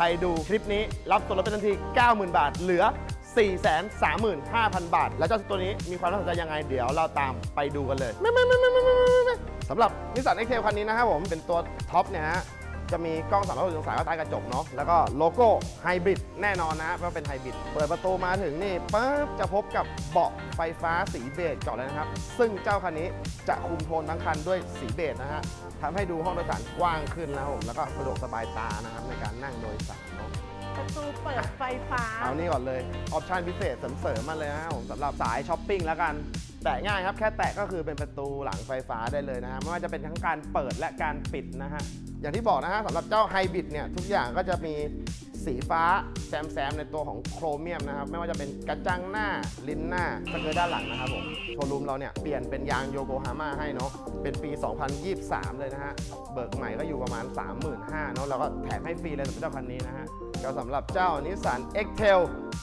ใครดูคลิปนี้รับส่วนลดเป็นทันที 90,000 บาท เหลือ 435,000 บาท แล้วเจ้าตัวนี้มีความน่าสนใจยังไง เดี๋ยวเราตามไปดูกันเลยสำหรับนิสสันเอ็กเทลคันนี้นะครับผมเป็นตัวท็อปเนี่ยฮะ จะมีกล้อง360องศาใต้กระจกเนาะแล้วก็โลโก้ไฮบริดแน่นอนนะว่าเป็นไฮบริดเปิดประตูมาถึงนี่ปั๊บจะพบกับเบาะไฟฟ้าสีเบจก่อนเลยนะครับ ซึ่งเจ้าคันนี้จะคุมโทนทั้งคันด้วยสีเบจนะฮะทำให้ดูห้องโดยสารกว้างขึ้นนะครับผมแล้วก็สะดวกสบายตานะครับในการนั่งโดยสารเนาะประตูเปิดไฟฟ้า เอานี่ก่อนเลยออปชันพิเศษเสริมๆมาเลยนะครับผมสำหรับสายช้อปปิ้งแล้วกัน แตะง่ายครับ แค่แตะก็คือเป็นประตูหลังไฟฟ้าได้เลยนะฮะไม่ว่าจะเป็นทั้งการเปิดและการปิดนะฮะ อย่างที่บอกนะฮะสำหรับเจ้าไฮบริดเนี่ยทุกอย่างก็จะมีสีฟ้าแซมๆในตัวของโครเมียมนะครับ ไม่ว่าจะเป็นกระจังหน้า ลิ้นหน้าสเกิร์ตด้านหลังนะครับผมโชว์รูมเราเนี่ยเปลี่ยนเป็นยางโยโกฮาม่าให้เนาะเป็นปี 2023 เลยนะฮะ เบิกใหม่ก็อยู่ประมาณ 35,000เนาะแล้วก็แถมให้ฟรีเลยสำหรับเจ้าคันนี้นะฮะก็สำหรับเจ้านิสสัน X-Trail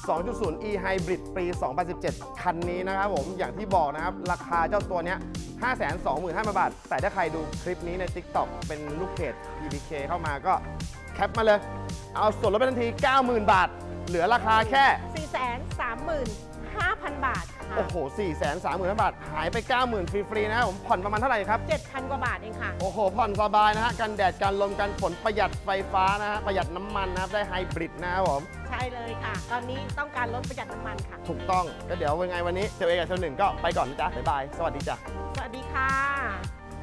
2.0 e Hybrid ปี 2017 คันนี้นะครับผมอย่างที่บอกนะครับ ราคาเจ้าตัวเนี้ย 525,000 บาท แต่ถ้าใครดูคลิปนี้ใน TikTok เป็นลูกเพจ EBK เข้ามาก็แคปมาเลย เอาส่วนลดไปทันที 90,000 บาท เหลือราคาแค่ 435,000 บาทค่ะโอ้โห 430,000 บาท หายไป 90,000 ฟรี ๆ นะครับผมผ่อนประมาณเท่าไหร่ครับ 7,000 กว่าบาทเองค่ะ โอ้โห ผ่อนสบายนะฮะ กันแดด กันลม กันฝน ประหยัดไฟฟ้านะฮะ ประหยัดน้ำมันนะครับ ได้ไฮบริดนะครับผม ใช่เลยค่ะ ตอนนี้ต้องการลดประหยัดน้ำมันค่ะ ถูกต้อง ก็เดี๋ยวยังไงวันนี้เซลเอกับเซลหนึ่งก็ไปก่อนนะจ๊ะ บ๊ายบาย สวัสดีจ้ะสวัสดี ค่ะ